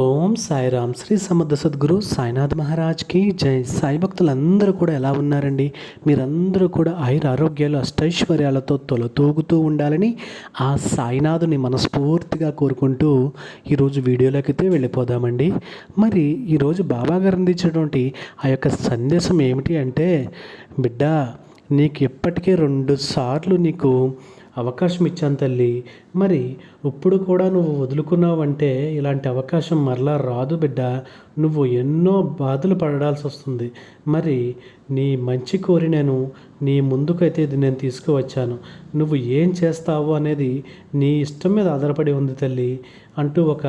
ఓం సాయిరామ్ శ్రీ సమర్థ సద్గురు సాయినాథ్ మహారాజ్కి జై. సాయి భక్తులందరూ కూడా ఎలా ఉన్నారండి? మీరందరూ కూడా ఆయుర ఆరోగ్యాలు అష్టైశ్వర్యాలతో తొలతూగుతూ ఉండాలని ఆ సాయినాథుని మనస్ఫూర్తిగా కోరుకుంటూ ఈరోజు వీడియోలోకి అయితే వెళ్ళిపోదామండి. మరి ఈరోజు బాబా గారు అందించినటువంటి ఆ యొక్క సందేశం ఏమిటి అంటే బిడ్డ నీకు ఎప్పటికే రెండు సార్లు నీకు అవకాశం ఇచ్చాను తల్లి. మరి ఇప్పుడు కూడా నువ్వు వదులుకున్నావంటే ఇలాంటి అవకాశం మరలా రాదు బిడ్డ. నువ్వు ఎన్నో బాధలు పడాల్సి వస్తుంది. మరి నీ మంచి కోరి నేను నీ ముందుకైతే ఇది నేను తీసుకువచ్చాను. నువ్వు ఏం చేస్తావు అనేది నీ ఇష్టం మీద ఆధారపడి ఉంది తల్లి అంటూ ఒక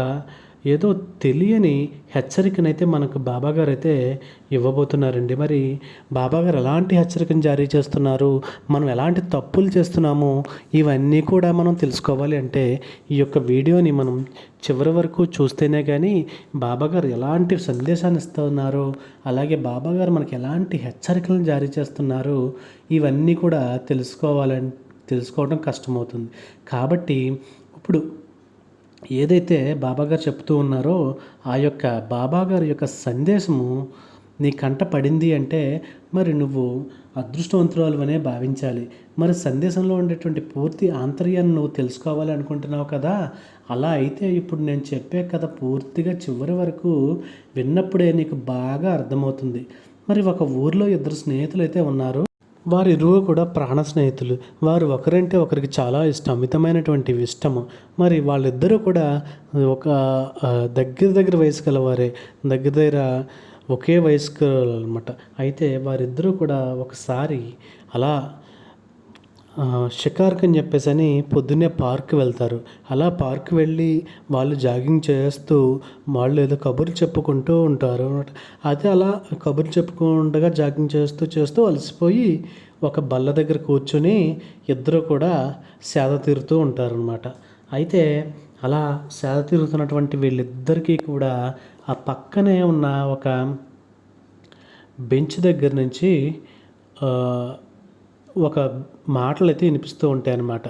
ఏదో తెలియని హెచ్చరికనైతే మనకు బాబాగారు అయితే ఇవ్వబోతున్నారండి. మరి బాబాగారు ఎలాంటి హెచ్చరికను జారీ చేస్తున్నారు? మనం ఎలాంటి తప్పులు చేస్తున్నాము? ఇవన్నీ కూడా మనం తెలుసుకోవాలి అంటే ఈ యొక్క వీడియోని మనం చివరి వరకు చూస్తేనే కానీ బాబాగారు ఎలాంటి సందేశాన్ని ఇస్తున్నారు అలాగే బాబాగారు మనకి ఎలాంటి హెచ్చరికలను జారీ చేస్తున్నారు ఇవన్నీ కూడా తెలుసుకోవాలని తెలుసుకోవడం కష్టమవుతుంది. కాబట్టి ఇప్పుడు ఏదైతే బాబాగారు చెప్తూ ఉన్నారో ఆ యొక్క బాబాగారి యొక్క సందేశము నీ కంట పడింది అంటే మరి నువ్వు అదృష్టవంతురాలువనే భావించాలి. మరి సందేశంలో ఉండేటువంటి పూర్తి ఆంతర్యాన్ని నువ్వు తెలుసుకోవాలి అనుకుంటున్నావు కదా? అలా అయితే ఇప్పుడు నేను చెప్పే కథ పూర్తిగా చివరి వరకు విన్నప్పుడే నీకు బాగా అర్థమవుతుంది. మరి ఒక ఊర్లో ఇద్దరు స్నేహితులు అయితే ఉన్నారు. వారిరువు కూడా ప్రాణ స్నేహితులు. వారు ఒకరంటే ఒకరికి చాలా ఇష్టం అమితమైనటువంటి ఇష్టము. మరి వాళ్ళిద్దరూ కూడా ఒక దగ్గర దగ్గర వయసు గలవారే దగ్గర దగ్గర ఒకే వయస్కు అనమాట అయితే వారిద్దరూ కూడా ఒకసారి అలా షికార్క్ అని చెప్పేసి అని పొద్దున్నే పార్క్ వెళ్తారు. అలా పార్క్ వెళ్ళి వాళ్ళు జాగింగ్ చేస్తూ వాళ్ళు ఏదో కబుర్లు చెప్పుకుంటూ ఉంటారు అయితే అలా కబుర్లు చెప్పుకుండగా జాగింగ్ చేస్తూ చేస్తూ అలసిపోయి ఒక బల్ల దగ్గర కూర్చొని ఇద్దరు కూడా సేద తీరుతూ ఉంటారనమాట అయితే అలా సేద తీరుతున్నటువంటి వీళ్ళిద్దరికీ కూడా ఆ పక్కనే ఉన్న ఒక బెంచ్ దగ్గర నుంచి ఒక మాటలు అయితే వినిపిస్తూ ఉంటాయి అన్నమాట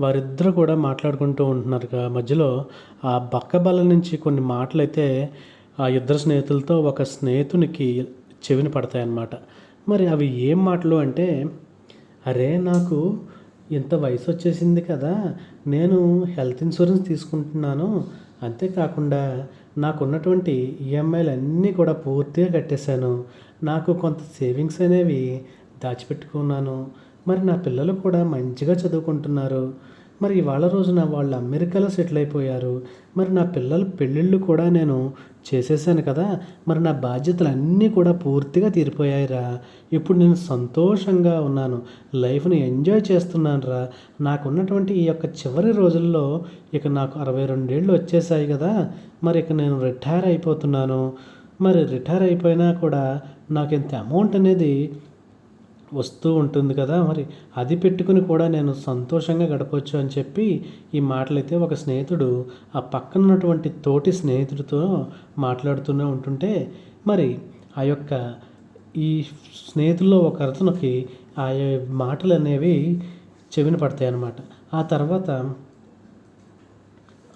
వారిద్దరు కూడా మాట్లాడుకుంటూ ఉంటున్నారు మధ్యలో ఆ బక్కబల్ల నుంచి కొన్ని మాటలు అయితే ఆ ఇద్దరు స్నేహితులతో ఒక స్నేహితునికి చెవిని పడతాయి అన్నమాట మరి అవి ఏం మాటలు అంటే అరే నాకు ఇంత వయసు వచ్చేసింది కదా నేను హెల్త్ ఇన్సూరెన్స్ తీసుకుంటున్నాను. అంతేకాకుండా నాకున్నటువంటి ఈఎంఐలు అన్నీ కూడా పూర్తిగా కట్టేశాను. నాకు కొంత సేవింగ్స్ అనేవి దాచిపెట్టుకున్నాను. మరి నా పిల్లలు కూడా మంచిగా చదువుకుంటున్నారు. మరి ఇవాళ రోజున వాళ్ళు అమెరికాలో సెటిల్ అయిపోయారు. మరి నా పిల్లల పెళ్ళిళ్ళు కూడా నేను చేసేసాను కదా. మరి నా బాధ్యతలు అన్నీ కూడా పూర్తిగా తీరిపోయాయిరా. ఇప్పుడు నేను సంతోషంగా ఉన్నాను. లైఫ్ని ఎంజాయ్ చేస్తున్నాను రా నాకున్నటువంటి ఈ యొక్క చివరి రోజుల్లో ఇక నాకు అరవై రెండేళ్ళు వచ్చేసాయి కదా. మరి ఇక నేను రిటైర్ అయిపోతున్నాను. మరి రిటైర్ అయిపోయినా కూడా నాకు ఇంత అమౌంట్ అనేది వస్తూ ఉంటుంది కదా మరి అది పెట్టుకుని కూడా నేను సంతోషంగా గడపవచ్చు అని చెప్పి ఈ మాటలైతే ఒక స్నేహితుడు ఆ పక్కన ఉన్నటువంటి తోటి స్నేహితుడితో మాట్లాడుతూనే ఉంటుంటే మరి ఆ యొక్క ఈ స్నేహితుల్లో ఒక అతనికి ఆ మాటలు అనేవి చెవిన పడతాయి అన్నమాట ఆ తర్వాత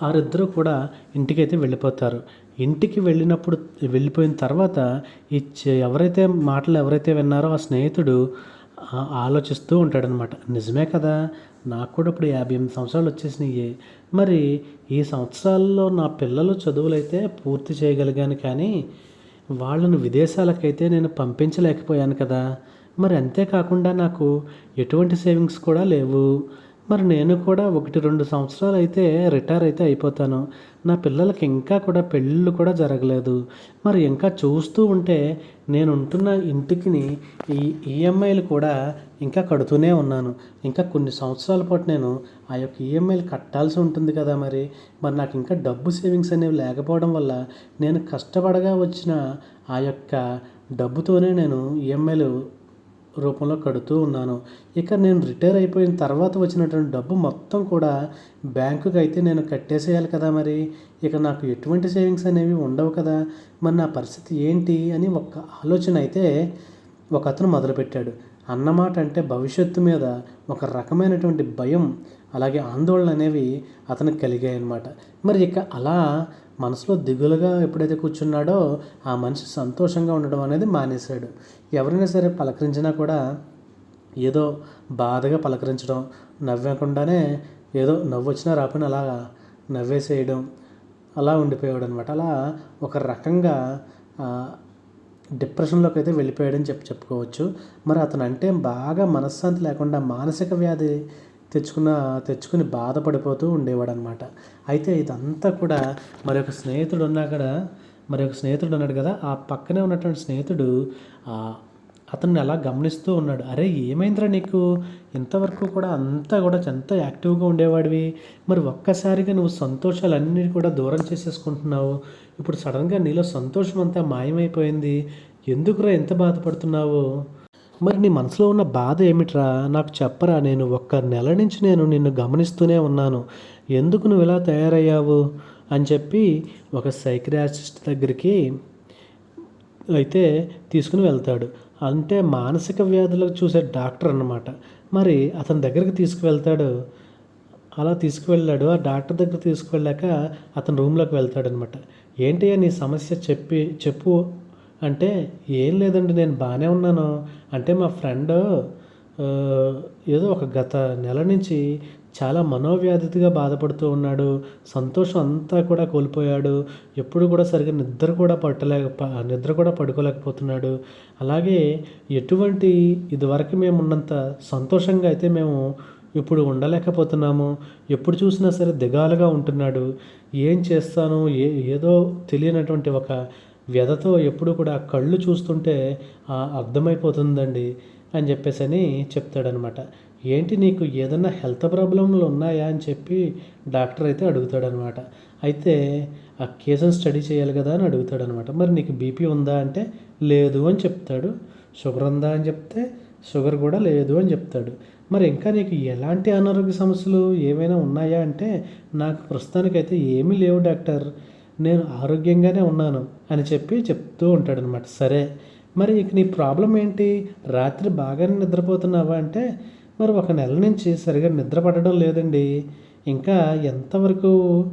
వారిద్దరూ కూడా ఇంటికైతే వెళ్ళిపోతారు. ఇంటికి వెళ్ళినప్పుడు వెళ్ళిపోయిన తర్వాత ఈ ఎవరైతే మాటలు ఎవరైతే విన్నారో ఆ స్నేహితుడు ఆలోచిస్తూ ఉంటాడనమాట. నిజమే కదా నాకు కూడా ఇప్పుడు యాభై ఎనిమిది సంవత్సరాలు వచ్చేసినాయి. మరి ఈ సంవత్సరాల్లో నా పిల్లలు చదువులైతే పూర్తి చేయగలిగాను కానీ వాళ్ళను విదేశాలకైతే నేను పంపించలేకపోయాను కదా. మరి అంతేకాకుండా నాకు ఎటువంటి సేవింగ్స్ కూడా లేవు. మరి నేను కూడా ఒకటి రెండు సంవత్సరాలు అయితే రిటైర్ అయితే అయిపోతాను. నా పిల్లలకి ఇంకా కూడా పెళ్ళిళ్ళు కూడా జరగలేదు. మరి ఇంకా చూస్తూ ఉంటే నేను ఉంటున్న ఇంటికి ఈ ఈఎంఐలు కూడా ఇంకా కడుతూనే ఉన్నాను. ఇంకా కొన్ని సంవత్సరాల పాటు నేను ఆ యొక్క ఈఎంఐలు కట్టాల్సి ఉంటుంది కదా మరి. మరి నాకు ఇంకా డబ్బు సేవింగ్స్ అనేవి లేకపోవడం వల్ల నేను కష్టపడగా వచ్చిన ఆ యొక్క డబ్బుతోనే నేను ఈఎంఐలు రూపంలో కడుతూ ఉన్నాను. ఇక నేను రిటైర్ అయిపోయిన తర్వాత వచ్చినటువంటి డబ్బు మొత్తం కూడా బ్యాంకుకి అయితే నేను కట్టేసేయాలి కదా మరి. ఇక నాకు ఎటువంటి సేవింగ్స్ అనేవి ఉండవు కదా. మరి నా పరిస్థితి ఏంటి అని ఒక ఆలోచన అయితే ఒక అతను మొదలుపెట్టాడు. అన్నమాట అంటే భవిష్యత్తు మీద ఒక రకమైనటువంటి భయం అలాగే ఆందోళన అనేవి అతనికి కలిగాయి అన్నమాట మరి ఇక అలా మనసులో దిగులుగా ఎప్పుడైతే కూర్చున్నాడో ఆ మనిషి సంతోషంగా ఉండడం అనేది మానేశాడు. ఎవరైనా సరే పలకరించినా కూడా ఏదో బాధగా పలకరించడం నవ్వకుండానే ఏదో నవ్వు వచ్చినా రాకుండా అలా నవ్వేసేయడం అలా ఉండిపోయాడు అనమాట అలా ఒక రకంగా డిప్రెషన్లోకి అయితే వెళ్ళిపోయాడని చెప్పి చెప్పుకోవచ్చు. మరి అతను అంటే బాగా మనశ్శాంతి లేకుండా మానసిక వ్యాధి తెచ్చుకున్న తెచ్చుకుని బాధపడిపోతూ ఉండేవాడు అనమాట అయితే ఇదంతా కూడా మరి ఒక స్నేహితుడు ఉన్నా కూడా మరి ఒక స్నేహితుడు ఉన్నాడు కదా ఆ పక్కనే ఉన్నటువంటి స్నేహితుడు అతన్ని అలా గమనిస్తూ ఉన్నాడు. అరే ఏమైందిరా నీకు? ఇంతవరకు కూడా అంతా కూడా ఎంత యాక్టివ్గా ఉండేవాడివి? మరి ఒక్కసారిగా నువ్వు సంతోషాలన్నీ కూడా దూరం చేసేసుకుంటున్నావు. ఇప్పుడు సడన్గా నీలో సంతోషం అంతా మాయమైపోయింది. ఎందుకురా ఎంత బాధపడుతున్నావు? మరి నీ మనసులో ఉన్న బాధ ఏమిట్రా? నాకు చెప్పరా నేను ఒక్క నెల నుంచి నేను నిన్ను గమనిస్తూనే ఉన్నాను. ఎందుకు నువ్వు ఇలా తయారయ్యావు? అని చెప్పి ఒక సైక్రియాసిస్ట్ దగ్గరికి అయితే తీసుకుని వెళ్తాడు. అంటే మానసిక వ్యాధులకు చూసే డాక్టర్ అన్నమాట. మరి అతని దగ్గరికి తీసుకువెళ్తాడు. అలా తీసుకువెళ్ళాడు. ఆ డాక్టర్ దగ్గర తీసుకువెళ్ళాక అతను రూమ్లోకి వెళ్తాడనమాట ఏంటి నీ సమస్య? చెప్పి చెప్పు. అంటే ఏం లేదండి నేను బాగానే ఉన్నాను. అంటే మా ఫ్రెండ్ ఏదో ఒక గత నెల నుంచి చాలా మనోవ్యాధిగా బాధపడుతూ ఉన్నాడు. సంతోషం అంతా కూడా కోల్పోయాడు. ఎప్పుడు కూడా సరిగ్గా నిద్ర కూడా పట్టలేక నిద్ర కూడా పడుకోలేకపోతున్నాడు. అలాగే ఎటువంటి ఇదివరకు మేము ఉన్నంత సంతోషంగా అయితే మేము ఇప్పుడు ఉండలేకపోతున్నాము. ఎప్పుడు చూసినా సరే దిగాలుగా ఉంటున్నాడు. ఏం చేస్తాను? ఏ ఏదో తెలియనటువంటి ఒక వ్యధతో ఎప్పుడు కూడా కళ్ళు చూస్తుంటే అర్థమైపోతుందండి అని చెప్పేసి అని చెప్తాడనమాట. ఏంటి నీకు ఏదన్నా హెల్త్ ప్రాబ్లంలు ఉన్నాయా? అని చెప్పి డాక్టర్ అయితే అడుగుతాడనమాట. అయితే ఆ కేసును స్టడీ చేయాలి కదా? అని అడుగుతాడనమాట. మరి నీకు బీపీ ఉందా? అంటే లేదు అని చెప్తాడు. షుగర్ ఉందా? అని చెప్తే షుగర్ కూడా లేదు అని చెప్తాడు. మరి ఇంకా నీకు ఎలాంటి అనారోగ్య సమస్యలు ఏమైనా ఉన్నాయా? అంటే నాకు ప్రస్తుతానికైతే ఏమీ లేవు డాక్టర్. నేను ఆరోగ్యంగానే ఉన్నాను అని చెప్పి చెప్తూ ఉంటాడనమాట సరే మరి ఇక నీ ప్రాబ్లం ఏంటి? రాత్రి బాగానే నిద్రపోతున్నావా అంటే మరి ఒక నెల నుంచి సరిగా నిద్ర పడడం లేదండి. ఇంకా ఎంతవరకు?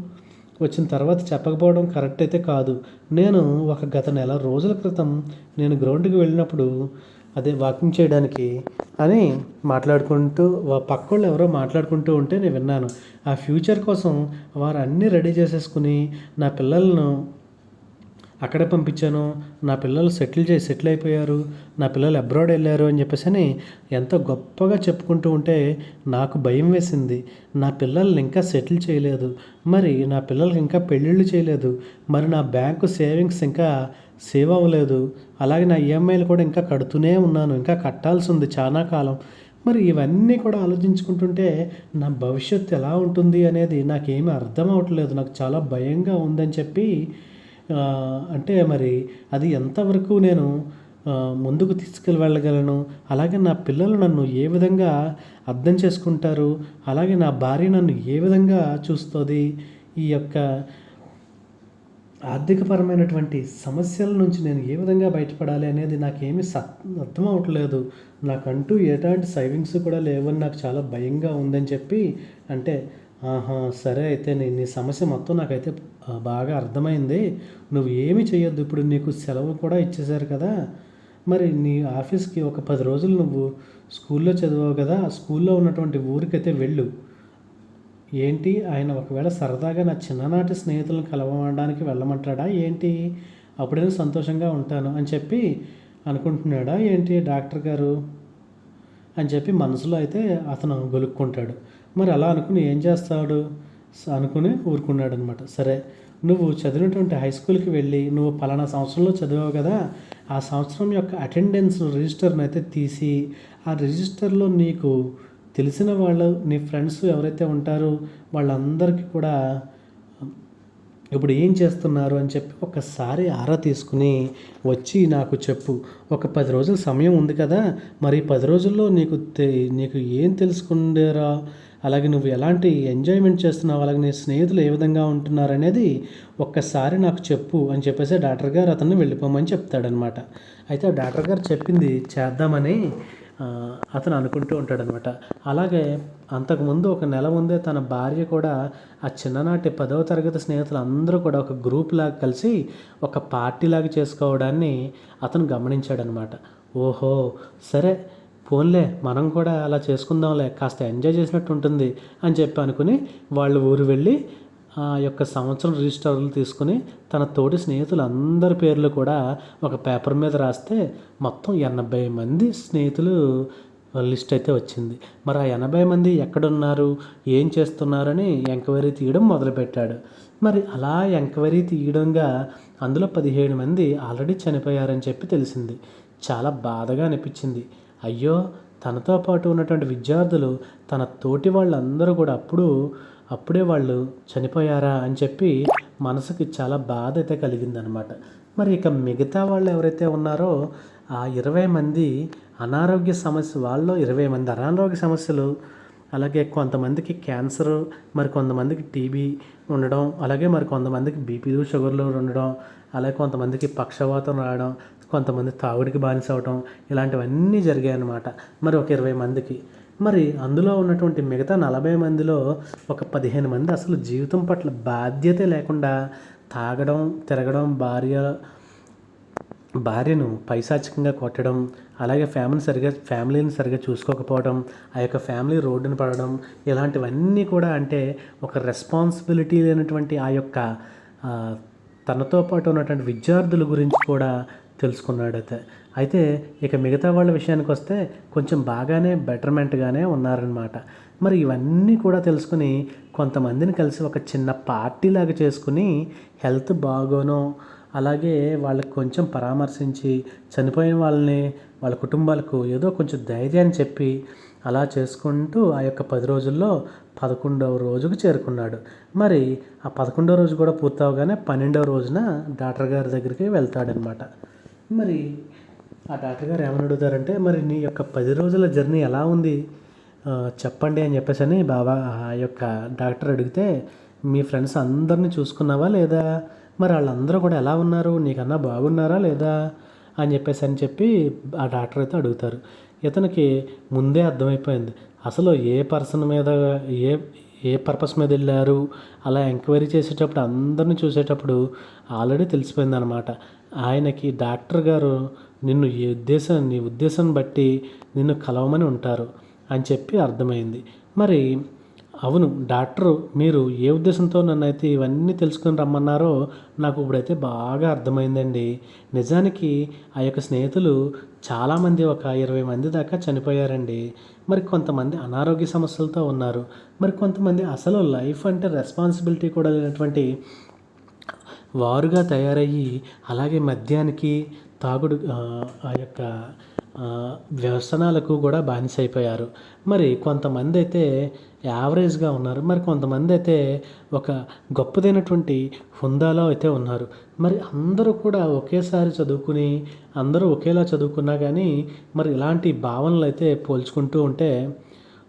వచ్చిన తర్వాత చెప్పకపోవడం కరెక్ట్ అయితే కాదు. నేను ఒక గత నెల రోజుల క్రితం నేను గ్రౌండ్కి వెళ్ళినప్పుడు అదే వాకింగ్ చేయడానికి అని మాట్లాడుకుంటూ పక్క పక్కోళ్ళు ఎవరో మాట్లాడుకుంటూ ఉంటే నేను విన్నాను. ఆ ఫ్యూచర్ కోసం వారు అన్నీ రెడీ చేసేసుకుని నా పిల్లలను అక్కడే పంపించాను. నా పిల్లలు సెటిల్ చేసి సెటిల్ అయిపోయారు. నా పిల్లలు అబ్రాడ్ వెళ్ళారు అని చెప్పేసి అని ఎంతో గొప్పగా చెప్పుకుంటూ ఉంటే నాకు భయం వేసింది. నా పిల్లల్ని ఇంకా సెటిల్ చేయలేదు. మరి నా పిల్లలకి ఇంకా పెళ్ళిళ్ళు చేయలేదు. మరి నా బ్యాంకు సేవింగ్స్ ఇంకా సేవ్ అవ్వలేదు. అలాగే నా ఈఎంఐలు కూడా ఇంకా కడుతూనే ఉన్నాను. ఇంకా కట్టాల్సి ఉంది చాలా కాలం. మరి ఇవన్నీ కూడా ఆలోచించుకుంటుంటే నా భవిష్యత్తు ఎలా ఉంటుంది అనేది నాకేమీ అర్థం అవ్వట్లేదు నాకు చాలా భయంగా ఉందని చెప్పి అంటే మరి అది ఎంతవరకు నేను ముందుకు తీసుకెళ్ళి వెళ్ళగలను అలాగే నా పిల్లలు నన్ను ఏ విధంగా అర్థం చేసుకుంటారు? అలాగే నా భార్య నన్ను ఏ విధంగా చూస్తుంది? ఈ యొక్క ఆర్థికపరమైనటువంటి సమస్యల నుంచి నేను ఏ విధంగా బయటపడాలి అనేది నాకేమీ స అర్థం అవ్వట్లేదు నాకంటూ ఎలాంటి సేవింగ్స్ కూడా లేవని నాకు చాలా భయంగా ఉందని చెప్పి అంటే ఆహా సరే అయితే నీ నీ సమస్య మొత్తం నాకైతే బాగా అర్థమైంది. నువ్వు ఏమి చేయొద్దు ఇప్పుడు నీకు సెలవు కూడా ఇచ్చేశారు కదా. మరి నీ ఆఫీస్కి ఒక పది రోజులు నువ్వు స్కూల్లో చదివావు కదా. ఆ స్కూల్లో ఉన్నటువంటి ఊరికైతే వెళ్ళు. ఏంటి? ఆయన ఒకవేళ సరదాగా నా చిన్ననాటి స్నేహితులను కలవడానికి వెళ్ళమంటాడా? ఏంటి? అప్పుడైనా సంతోషంగా ఉంటాను అని చెప్పి అనుకుంటున్నాడా? ఏంటి డాక్టర్ గారు? అని చెప్పి మనసులో అయితే అతను గొలుక్కుంటాడు. మరి అలా అనుకుని ఏం చేస్తాడు? అనుకుని ఊరుకున్నాడు అనమాట సరే నువ్వు చదివినటువంటి హై స్కూల్కి వెళ్ళి నువ్వు పలానా సంవత్సరంలో చదివావు కదా ఆ సంవత్సరం యొక్క అటెండెన్స్ రిజిస్టర్ని అయితే తీసి ఆ రిజిస్టర్లో నీకు తెలిసిన వాళ్ళు నీ ఫ్రెండ్స్ ఎవరైతే ఉంటారో వాళ్ళందరికీ కూడా ఇప్పుడు ఏం చేస్తున్నారు అని చెప్పి ఒకసారి ఆరా తీసుకుని వచ్చి నాకు చెప్పు. ఒక పది రోజుల సమయం ఉంది కదా మరి పది రోజుల్లో నీకు తె- నీకు ఏం తెలుసుకుండేరా? అలాగే నువ్వు ఎలాంటి ఎంజాయ్మెంట్ చేస్తున్నావు? అలాగే నీ స్నేహితులు ఏ విధంగా ఉంటున్నారు అనేది ఒక్కసారి నాకు చెప్పు అని చెప్పేసి డాక్టర్ గారు అతన్ని వెళ్ళిపోమని చెప్తాడనమాట. అయితే ఆ డాక్టర్ గారు చెప్పింది చేద్దామని అతను అనుకుంటూ ఉంటాడనమాట. అలాగే అంతకుముందు ఒక నెల ముందే తన భార్య కూడా ఆ చిన్ననాటి పదవ తరగతి స్నేహితులు అందరూ కూడా ఒక గ్రూప్ లాగా కలిసి ఒక పార్టీ లాగా చేసుకోవడాన్ని అతను గమనించాడనమాట. ఓహో సరే పోన్లే మనం కూడా అలా చేసుకుందాంలే కాస్త ఎంజాయ్ చేసినట్టు ఉంటుంది అని చెప్పి అనుకుని వాళ్ళు ఊరు వెళ్ళి ఆ యొక్క సంవత్సరం రిజిస్టర్లు తీసుకుని తన తోటి స్నేహితులు అందరి పేర్లు కూడా ఒక పేపర్ మీద రాస్తే మొత్తం ఎనభై మంది స్నేహితులు లిస్ట్ అయితే వచ్చింది. మరి ఆ ఎనభై మంది ఎక్కడున్నారు ఏం చేస్తున్నారని ఎంక్వైరీ తీయడం మొదలుపెట్టాడు. మరి అలా ఎంక్వైరీ తీయడంగా అందులో పదిహేడు మంది ఆల్రెడీ చనిపోయారని చెప్పి తెలిసింది. చాలా బాధగా అనిపించింది. అయ్యో తనతో పాటు ఉన్నటువంటి విద్యార్థులు తన తోటి వాళ్ళందరూ కూడా అప్పుడు అప్పుడే వాళ్ళు చనిపోయారా అని చెప్పి మనసుకి చాలా బాధ అయితే కలిగిందనమాట. మరి ఇక మిగతా వాళ్ళు ఎవరైతే ఉన్నారో ఆ ఇరవై మంది అనారోగ్య సమస్య వాళ్ళు ఇరవై మంది అనారోగ్య సమస్యలు అలాగే కొంతమందికి క్యాన్సర్ మరి కొంతమందికి టీబీ ఉండడం అలాగే మరి కొంతమందికి బీపీలు షుగర్లు ఉండడం అలాగే కొంతమందికి పక్షవాతం రావడం కొంతమంది తాగుడికి బానిస అవటం ఇలాంటివన్నీ జరిగాయి అన్నమాట మరి ఒక ఇరవై మందికి. మరి అందులో ఉన్నటువంటి మిగతా నలభై మందిలో ఒక పదిహేను మంది అసలు జీవితం పట్ల బాధ్యత లేకుండా తాగడం తిరగడం భార్య భార్యను పైశాచికంగా కొట్టడం అలాగే ఫ్యామిలీ సరిగా ఫ్యామిలీని సరిగా చూసుకోకపోవడం ఆ యొక్క ఫ్యామిలీ రోడ్డును పడడం ఇలాంటివన్నీ కూడా అంటే ఒక రెస్పాన్సిబిలిటీ లేనటువంటి ఆ యొక్క తనతో పాటు ఉన్నటువంటి విద్యార్థుల గురించి కూడా తెలుసుకున్నాడు అయితే అయితే ఇక మిగతా వాళ్ళ విషయానికి వస్తే కొంచెం బాగానే బెటర్మెంట్గానే ఉన్నారనమాట మరి ఇవన్నీ కూడా తెలుసుకుని కొంతమందిని కలిసి ఒక చిన్న పార్టీ లాగా చేసుకుని హెల్త్ బాగోనో అలాగే వాళ్ళకి కొంచెం పరామర్శించి చనిపోయిన వాళ్ళని వాళ్ళ కుటుంబాలకు ఏదో కొంచెం ధైర్యాన్ని చెప్పి అలా చేసుకుంటూ ఆ యొక్క పది రోజుల్లో పదకొండవ రోజుకు చేరుకున్నాడు. మరి ఆ పదకొండవ రోజు కూడా పూర్తవగానే పన్నెండవ రోజున డాక్టర్ గారి దగ్గరికి వెళ్తాడనమాట మరి ఆ డాక్టర్ గారు ఏమని అడుగుతారంటే మరి నీ యొక్క పది రోజుల జర్నీ ఎలా ఉంది? చెప్పండి అని చెప్పేసి అని బాబా ఆ యొక్క డాక్టర్ అడిగితే మీ ఫ్రెండ్స్ అందరినీ చూసుకున్నావా లేదా? మరి వాళ్ళందరూ కూడా ఎలా ఉన్నారు? నీకన్నా బాగున్నారా లేదా? అని చెప్పేసి అని చెప్పి ఆ డాక్టర్ అయితే అడుగుతారు. ఇతనికి ముందే అర్థమైపోయింది. అసలు ఏ పర్సన్ మీద ఏ ఏ పర్పస్ మీద వెళ్ళారు? అలా ఎంక్వైరీ చేసేటప్పుడు అందరిని చూసేటప్పుడు ఆల్రెడీ తెలిసిపోయింది అనమాట ఆయనకి డాక్టర్ గారు నిన్ను ఏ ఉద్దేశం నీ ఉద్దేశం బట్టి నిన్ను కలవమని ఉంటారు అని చెప్పి అర్థమైంది. మరి అవును డాక్టరు మీరు ఏ ఉద్దేశంతో నన్ను అయితే ఇవన్నీ తెలుసుకొని రమ్మన్నారో నాకు ఇప్పుడైతే బాగా అర్థమైందండి. నిజానికి ఆ యొక్క స్నేహితులు చాలామంది ఒక ఇరవై మంది దాకా చనిపోయారండి. మరి కొంతమంది అనారోగ్య సమస్యలతో ఉన్నారు. మరి కొంతమంది అసలు లైఫ్ అంటే రెస్పాన్సిబిలిటీ కూడా లేనటువంటి వారుగా తయారయ్యి అలాగే మద్యానికి తాగుడు ఆ, యొక్క వ్యసనాలకు కూడా బానిస అయిపోయారు మరి కొంతమంది అయితే యావరేజ్గా ఉన్నారు. మరి కొంతమంది అయితే ఒక గొప్పదైనటువంటి హుందాలో అయితే ఉన్నారు. మరి అందరూ కూడా ఒకేసారి చదువుకుని అందరూ ఒకేలా చదువుకున్నా కానీ మరి ఇలాంటి భావనలు అయితే పోల్చుకుంటూ ఉంటే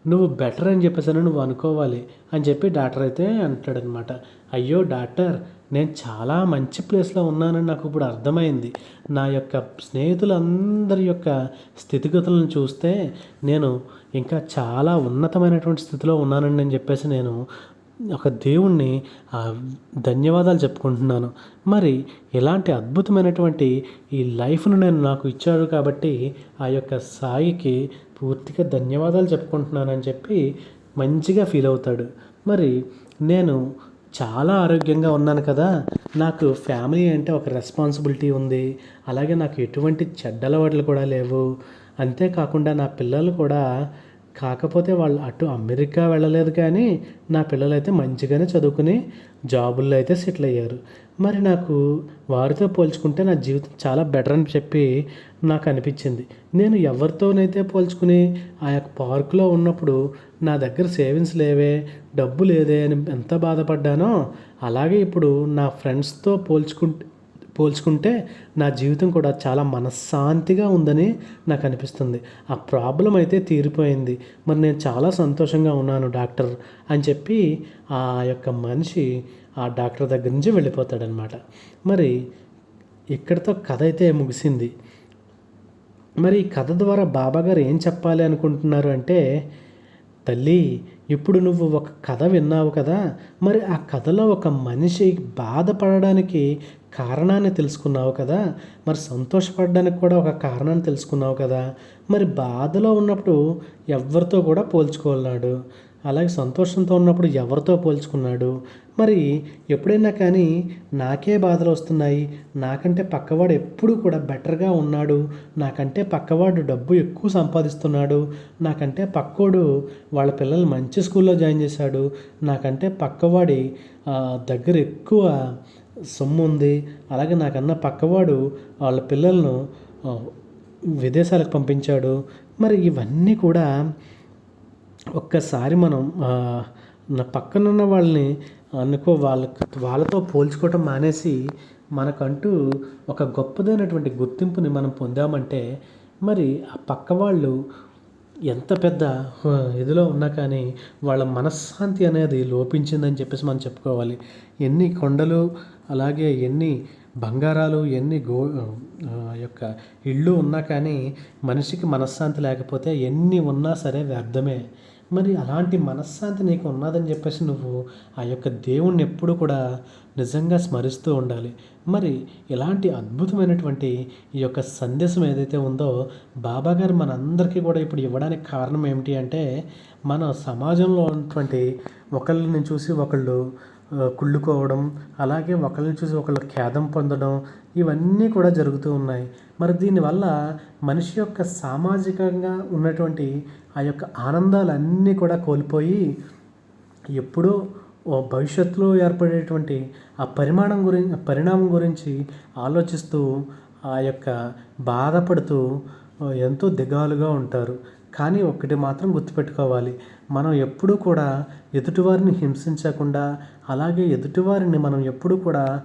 నువ్వు బెటర్ అని చెప్పేసి నువ్వు అనుకోవాలి అని చెప్పి డాక్టర్ అయితే అంటాడనమాట అయ్యో డాక్టర్ నేను చాలా మంచి ప్లేస్లో ఉన్నానని నాకు ఇప్పుడు అర్థమైంది. నా యొక్క స్నేహితులందరి యొక్క స్థితిగతులను చూస్తే నేను ఇంకా చాలా ఉన్నతమైనటువంటి స్థితిలో ఉన్నానని నేను చెప్పేసి నేను ఒక దేవుణ్ణి ధన్యవాదాలు చెప్పుకుంటున్నాను. మరి ఇలాంటి అద్భుతమైనటువంటి ఈ లైఫ్ను నేను నాకు ఇచ్చాడు కాబట్టి ఆ యొక్క సాయికి పూర్తిగా ధన్యవాదాలు చెప్పుకుంటున్నానని చెప్పి మంచిగా ఫీల్ అవుతాడు. మరి నేను చాలా ఆరోగ్యంగా ఉన్నాను కదా. నాకు ఫ్యామిలీ అంటే ఒక రెస్పాన్సిబిలిటీ ఉంది. అలాగే నాకు ఎటువంటి చెడ్డ అలవాట్లు కూడా లేవు. అంతేకాకుండా నా పిల్లలు కూడా కాకపోతే వాళ్ళు అటు అమెరికా వెళ్ళలేదు కానీ నా పిల్లలు అయితే మంచిగానే చదువుకుని జాబుల్లో అయితే సెటిల్ అయ్యారు. మరి నాకు వారితో పోల్చుకుంటే నా జీవితం చాలా బెటర్ అని చెప్పి నాకు అనిపించింది. నేను ఎవరితోనైతే పోల్చుకుని ఆ యొక్క పార్కులో ఉన్నప్పుడు నా దగ్గర సేవింగ్స్ లేవే డబ్బు లేదే అని ఎంత బాధపడ్డానో అలాగే ఇప్పుడు నా ఫ్రెండ్స్తో పోల్చుకుంటే పోల్చుకుంటే నా జీవితం కూడా చాలా మనశ్శాంతిగా ఉందని నాకు అనిపిస్తుంది. ఆ ప్రాబ్లం అయితే తీరిపోయింది. మరి నేను చాలా సంతోషంగా ఉన్నాను డాక్టర్ అని చెప్పి ఆ యొక్క మనిషి ఆ డాక్టర్ దగ్గర నుంచి వెళ్ళిపోతాడనమాట. మరి ఇక్కడితో కథ అయితే ముగిసింది. మరి ఈ కథ ద్వారా బాబాగారు ఏం చెప్పాలి అనుకుంటున్నారు అంటే తల్లి ఇప్పుడు నువ్వు ఒక కథ విన్నావు కదా మరి ఆ కథలో ఒక మనిషి బాధపడడానికి కారణాన్ని తెలుసుకున్నావు కదా మరి సంతోషపడడానికి కూడా ఒక కారణాన్ని తెలుసుకున్నావు కదా మరి బాధలో ఉన్నప్పుడు ఎవరితో కూడా పోల్చుకోలేడు అలాగే సంతోషంతో ఉన్నప్పుడు ఎవరితో పోల్చుకున్నాడు మరి ఎప్పుడైనా కానీ నాకే బాధలు వస్తున్నాయి. నాకంటే పక్కవాడు ఎప్పుడు కూడా బెటర్గా ఉన్నాడు. నాకంటే పక్కవాడు డబ్బు ఎక్కువ సంపాదిస్తున్నాడు. నాకంటే పక్కోడు వాళ్ళ పిల్లలు మంచి స్కూల్లో జాయిన్ చేశాడు. నాకంటే పక్కవాడి దగ్గర ఎక్కువ సొమ్ము ఉంది. అలాగే నాకన్నా పక్కవాడు వాళ్ళ పిల్లలను విదేశాలకు పంపించాడు. మరి ఇవన్నీ కూడా ఒక్కసారి మనం నా పక్కనున్న వాళ్ళని అనుకో వాళ్ళ వాళ్ళతో పోల్చుకోవటం మానేసి మనకంటూ ఒక గొప్పదైనటువంటి గుర్తింపుని మనం పొందామంటే మరి ఆ పక్క వాళ్ళు ఎంత పెద్ద ఇదిలో ఉన్నా కానీ వాళ్ళ మనశ్శాంతి అనేది లోపించిందని చెప్పేసి మనం చెప్పుకోవాలి. ఎన్ని కొండలు అలాగే ఎన్ని బంగారాలు ఎన్ని గో ఆ, యొక్క ఇళ్ళు ఉన్నా కానీ మనిషికి మనశ్శాంతి లేకపోతే ఎన్ని ఉన్నా సరే వ్యర్థమే. మరి అలాంటి మనశ్శాంతి నీకు ఉన్నదని చెప్పేసి నువ్వు ఆ యొక్క దేవుణ్ణి ఎప్పుడు కూడా నిజంగా స్మరిస్తూ ఉండాలి. మరి ఇలాంటి అద్భుతమైనటువంటి ఈ యొక్క సందేశం ఏదైతే ఉందో బాబాగారు మనందరికీ కూడా ఇప్పుడు ఇవ్వడానికి కారణం ఏమిటి అంటే మన సమాజంలో ఉన్నటువంటి ఒకళ్ళని చూసి ఒకళ్ళు కుళ్ళుకోవడం అలాగే ఒకళ్ళని చూసి ఒకళ్ళు ఖేదం పొందడం ఇవన్నీ కూడా జరుగుతూ ఉన్నాయి. మరి దీనివల్ల మనిషి యొక్క సామాజికంగా ఉన్నటువంటి ఆ యొక్క ఆనందాలన్నీ కూడా కోల్పోయి ఎప్పుడో ఓ భవిష్యత్తులో ఏర్పడేటువంటి ఆ పరిమాణం గురించి పరిణామం గురించి ఆలోచిస్తూ ఆ యొక్క బాధపడుతూ ఎంతో దిగాలుగా ఉంటారు. కానీ ఒకటి మాత్రం గుర్తుపెట్టుకోవాలి. మనం ఎప్పుడూ కూడా ఎదుటివారిని హింసించకుండా అలాగే ఎదుటివారిని మనం ఎప్పుడూ కూడా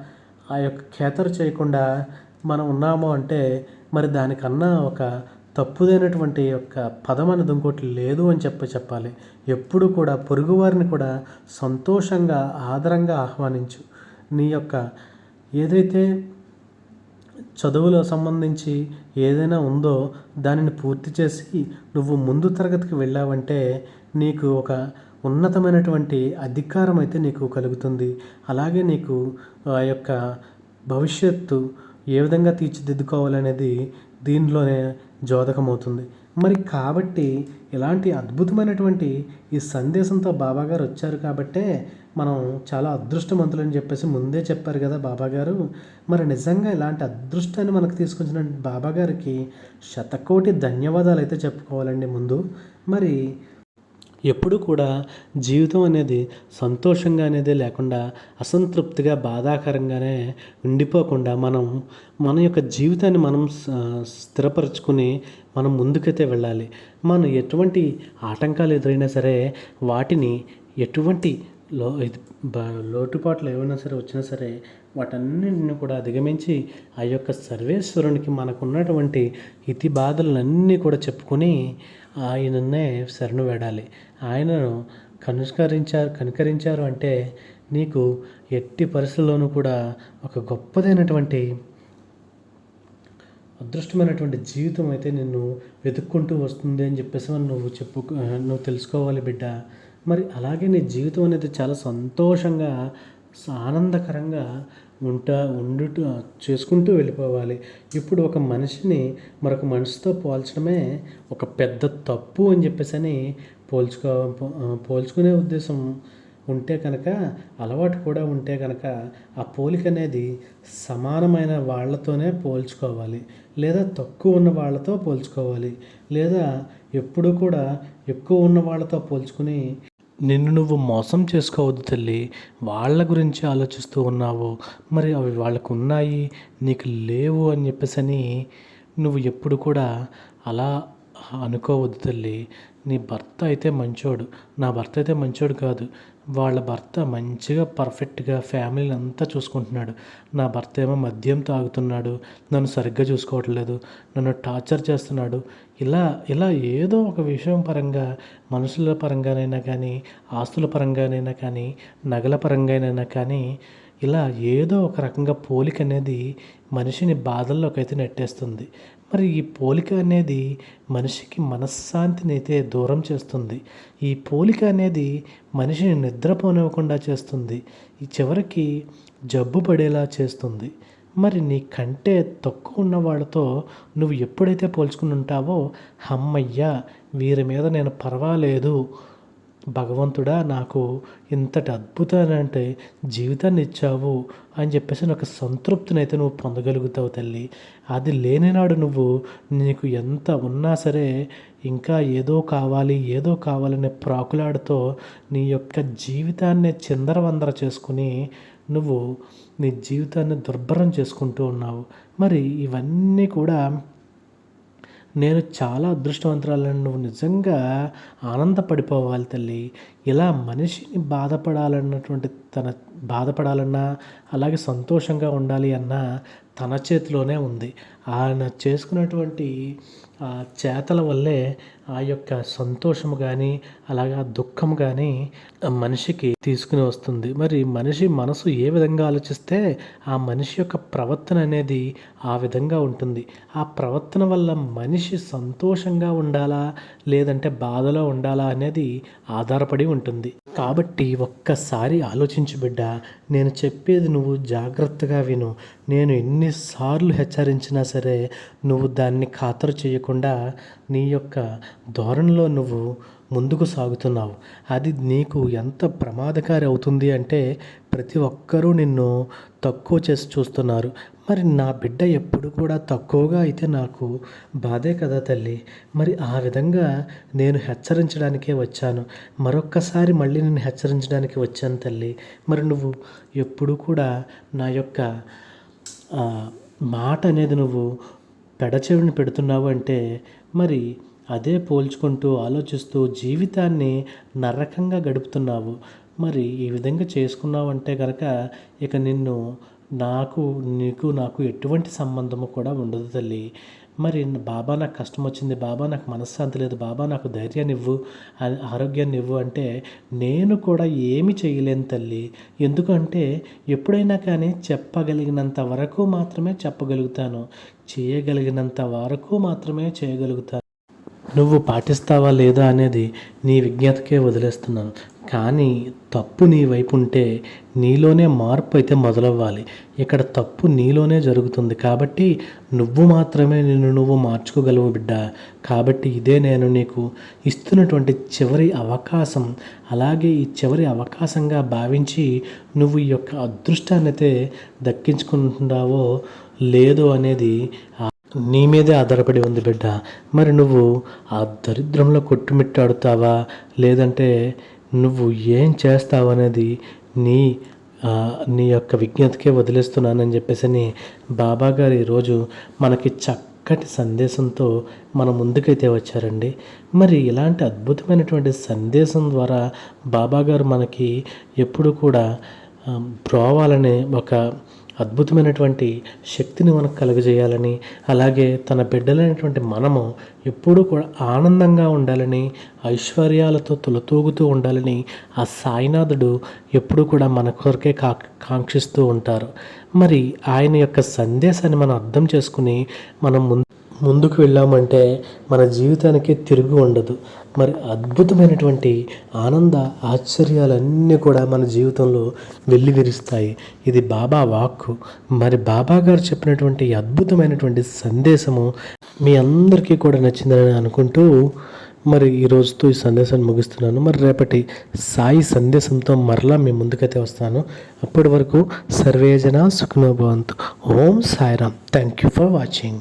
ఆ యొక్క ఖేతరు చేయకుండా మనం ఉన్నాము అంటే మరి దానికన్నా ఒక తప్పుదైనటువంటి యొక్క పదం అనేది ఇంకోటి లేదు అని చెప్పి చెప్పాలి. ఎప్పుడు కూడా పొరుగువారిని కూడా సంతోషంగా ఆదరంగా ఆహ్వానించు. నీ యొక్క ఏదైతే చదువులో సంబంధించి ఏదైనా ఉందో దానిని పూర్తి చేసి నువ్వు ముందు తరగతికి వెళ్ళావంటే నీకు ఒక ఉన్నతమైనటువంటి అధికారం అయితే నీకు కలుగుతుంది. అలాగే నీకు ఆ యొక్క భవిష్యత్తు ఏ విధంగా తీర్చిదిద్దుకోవాలనేది దీనిలోనే జోదకమవుతుంది. మరి కాబట్టి ఇలాంటి అద్భుతమైనటువంటి ఈ సందేశంతో బాబాగారు వచ్చారు కాబట్టే మనం చాలా అదృష్టమంతులని చెప్పేసి ముందే చెప్పారు కదా బాబాగారు. మరి నిజంగా ఇలాంటి అదృష్టాన్ని మనకు తీసుకొచ్చిన బాబాగారికి శతకోటి ధన్యవాదాలు అయితే చెప్పుకోవాలండి ముందు. మరి ఎప్పుడు కూడా జీవితం అనేది సంతోషంగా అనేది లేకుండా అసంతృప్తిగా బాధాకరంగానే ఉండిపోకుండా మనం మన యొక్క జీవితాన్ని మనం స్థిరపరచుకుని మనం ముందుకైతే వెళ్ళాలి. మనం ఎటువంటి ఆటంకాలు ఎదురైనా సరే వాటిని ఎటువంటి లో ఇది లోటుపాట్లు ఏమైనా సరే వచ్చినా సరే వాటన్నిటిని కూడా అధిగమించి ఆ యొక్క సర్వేశ్వరునికి మనకున్నటువంటి ఇతి బాధలన్నీ కూడా చెప్పుకొని ఆయననే శరణు వేడాలి. ఆయనను కనుస్కరించారు కనుకరించారు అంటే నీకు ఎట్టి పరిస్థితుల్లోనూ కూడా ఒక గొప్పదైనటువంటి అదృష్టమైనటువంటి జీవితం అయితే నిన్ను వెతుక్కుంటూ వస్తుంది అని చెప్పేసి నువ్వు చెప్పు నువ్వు తెలుసుకోవాలి బిడ్డ. మరి అలాగే నీ జీవితం అనేది చాలా సంతోషంగా ఆనందకరంగా ఉంటా ఉండుట చేసుకుంటూ వెళ్ళిపోవాలి. ఇప్పుడు ఒక మనిషిని మరొక మనిషితో పోల్చడమే ఒక పెద్ద తప్పు అని చెప్పేసి అని పోల్చుకో పోల్చుకునే ఉద్దేశం ఉంటే కనుక అలవాటు కూడా ఉంటే కనుక ఆ పోలిక అనేది సమానమైన వాళ్ళతోనే పోల్చుకోవాలి. లేదా తక్కువ ఉన్న వాళ్ళతో పోల్చుకోవాలి. లేదా ఎప్పుడూ కూడా ఎక్కువ ఉన్న వాళ్ళతో పోల్చుకుని నిన్ను నువ్వు మోసం చేసుకోవద్దు తల్లి. వాళ్ళ గురించి ఆలోచిస్తూ ఉన్నావు. మరి అవి వాళ్ళకు ఉన్నాయి నీకు లేవు అని చెప్పేసని నువ్వు ఎప్పుడు కూడా అలా అనుకోవద్దు తల్లి. నీ భర్త అయితే మంచోడు. నా భర్త అయితే మంచోడు కాదు. వాళ్ళ భర్త మంచిగా పర్ఫెక్ట్గా ఫ్యామిలీని అంతా చూసుకుంటున్నాడు. నా భర్త ఏమో మద్యం తాగుతున్నాడు నన్ను సరిగ్గా చూసుకోవట్లేదు నన్ను టార్చర్ చేస్తున్నాడు. ఇలా ఇలా ఏదో ఒక విషయం పరంగా మనుషుల పరంగానైనా కానీ ఆస్తుల పరంగానైనా కానీ నగల పరంగానైనా కానీ ఇలా ఏదో ఒక రకంగా పోలిక అనేది మనిషిని బాధల్లోకి అయితే నెట్టేస్తుంది. మరి ఈ పోలిక అనేది మనిషికి మనశ్శాంతిని అయితే దూరం చేస్తుంది. ఈ పోలిక అనేది మనిషిని నిద్రపోనివ్వకుండా చేస్తుంది. ఈ చివరికి జబ్బు పడేలా చేస్తుంది. మరి నీ కంటే తక్కువ ఉన్న వాళ్ళతో నువ్వు ఎప్పుడైతే పోల్చుకుని ఉంటావో అమ్మయ్యా వీరి మీద నేను పర్వాలేదు భగవంతుడా నాకు ఇంతటి అద్భుతాలంటే జీవితాన్ని ఇచ్చావు అని చెప్పేసి నాకు సంతృప్తిని అయితే నువ్వు పొందగలుగుతావు తల్లి. అది లేనినాడు నువ్వు నీకు ఎంత ఉన్నా సరే ఇంకా ఏదో కావాలి ఏదో కావాలనే ప్రాకులాడుతో నీ యొక్క జీవితాన్ని చిందరవందర చేసుకుని నువ్వు నీ జీవితాన్ని దుర్భరం చేసుకుంటూ ఉన్నావు. మరి ఇవన్నీ కూడా నేను చాలా అదృష్టవంతురాలను నువ్వు నిజంగా ఆనందపడిపోవాలి తల్లి. ఇలా మనిషిని బాధపడాలన్నటువంటి తన బాధపడాలన్నా అలాగే సంతోషంగా ఉండాలి అన్నా తన చేతిలోనే ఉంది. ఆయన చేసుకున్నటువంటి ఆ చేతల వల్లే ఆ యొక్క సంతోషము కానీ అలాగా దుఃఖం కానీ మనిషికి తీసుకుని వస్తుంది. మరి మనిషి మనసు ఏ విధంగా ఆలోచిస్తే ఆ మనిషి యొక్క ప్రవర్తన అనేది ఆ విధంగా ఉంటుంది. ఆ ప్రవర్తన వల్ల మనిషి సంతోషంగా ఉండాలా లేదంటే బాధలో ఉండాలా అనేది ఆధారపడి ఉంటుంది. కాబట్టి ఒక్కసారి ఆలోచించు బిడ్డ నేను చెప్పేది నువ్వు జాగ్రత్తగా విను. నేను ఎన్నిసార్లు హెచ్చరించినా సరే నువ్వు దాన్ని ఖాతరు చేయకుండా నీ యొక్క ధోరణిలో నువ్వు ముందుకు సాగుతున్నావు. అది నీకు ఎంత ప్రమాదకారి అవుతుంది అంటే ప్రతి ఒక్కరూ నిన్ను తక్కువ చేసి చూస్తున్నారు. మరి నా బిడ్డ ఎప్పుడు కూడా తక్కువగా అయితే నాకు బాధే కదా తల్లి. మరి ఆ విధంగా నేను హెచ్చరించడానికే వచ్చాను. మరొక్కసారి మళ్ళీ నేను హెచ్చరించడానికి వచ్చాను తల్లి. మరి నువ్వు ఎప్పుడు కూడా నా యొక్క మాట అనేది నువ్వు పెడచెవిని పెడుతున్నావు అంటే మరి అదే పోల్చుకుంటూ ఆలోచిస్తూ జీవితాన్ని నరకంగా గడుపుతున్నావు. మరి ఈ విధంగా చేసుకున్నావంటే కనుక ఇక నిన్ను నాకు నీకు నాకు ఎటువంటి సంబంధము కూడా ఉండదు తల్లి. మరి బాబా నాకు కష్టం వచ్చింది బాబా నాకు మనశ్శాంతి లేదు బాబా నాకు ధైర్యాన్ని ఇవ్వు ఆరోగ్యాన్ని ఇవ్వు అంటే నేను కూడా ఏమి చేయలేను తల్లి. ఎందుకంటే ఎప్పుడైనా కానీ చెప్పగలిగినంత వరకు మాత్రమే చెప్పగలుగుతాను. చేయగలిగినంత వరకు మాత్రమే చేయగలుగుతాను నువ్వు పాటిస్తావా లేదా అనేది నీ విజ్ఞతకే వదిలేస్తున్నాను. కానీ తప్పు నీ వైపు ఉంటే నీలోనే మార్పు అయితే మొదలవ్వాలి. ఇక్కడ తప్పు నీలోనే జరుగుతుంది కాబట్టి నువ్వు మాత్రమే నిన్ను నువ్వు మార్చుకోగలవు బిడ్డ. కాబట్టి ఇదే నేను నీకు ఇస్తున్నటువంటి చివరి అవకాశం. అలాగే ఈ చివరి అవకాశంగా భావించి నువ్వు ఈ యొక్క అదృష్టాన్ని అయితే దక్కించుకుంటున్నావో లేదు అనేది నీ మీదే ఆధారపడి ఉంది బిడ్డ. మరి నువ్వు ఆ దరిద్రంలో కొట్టుమిట్టాడుతావా? లేదంటే నువ్వు ఏం చేస్తావు అనేది నీ నీ యొక్క విజ్ఞతకే వదిలేస్తున్నానని చెప్పేసి బాబా గారు ఈరోజు మనకి చక్కటి సందేశంతో మన ముందుకైతే వచ్చారండి. మరి ఇలాంటి అద్భుతమైనటువంటి సందేశం ద్వారా బాబా గారు మనకి ఎప్పుడు కూడా బ్రోవాలనే ఒక అద్భుతమైనటువంటి శక్తిని మనకు కలుగజేయాలని అలాగే తన బిడ్డలైనటువంటి మనము ఎప్పుడూ కూడా ఆనందంగా ఉండాలని ఐశ్వర్యాలతో తులతూగుతూ ఉండాలని ఆ సాయినాథుడు ఎప్పుడూ కూడా మన కొరకే కా కాంక్షిస్తూ ఉంటారు. మరి ఆయన యొక్క సందేశాన్ని మనం అర్థం చేసుకుని మనం ముందు ముందుకు వెళ్ళామంటే మన జీవితానికి తిరుగు ఉండదు. మరి అద్భుతమైనటువంటి ఆనంద ఆశ్చర్యాలన్నీ కూడా మన జీవితంలో వెల్లివిరుస్తాయి. ఇది బాబా వాక్కు. మరి బాబా గారు చెప్పినటువంటి అద్భుతమైనటువంటి సందేశము మీ అందరికీ కూడా నచ్చిందని అనుకుంటూ మరి ఈ రోజుతో ఈ సందేశాన్ని ముగిస్తున్నాను. మరి రేపటి సాయి సందేశంతో మరలా మీ ముందుకైతే వస్తాను. అప్పటి వరకు సర్వేజన సుఖనోభవంతు Om Sairam. Thank you for watching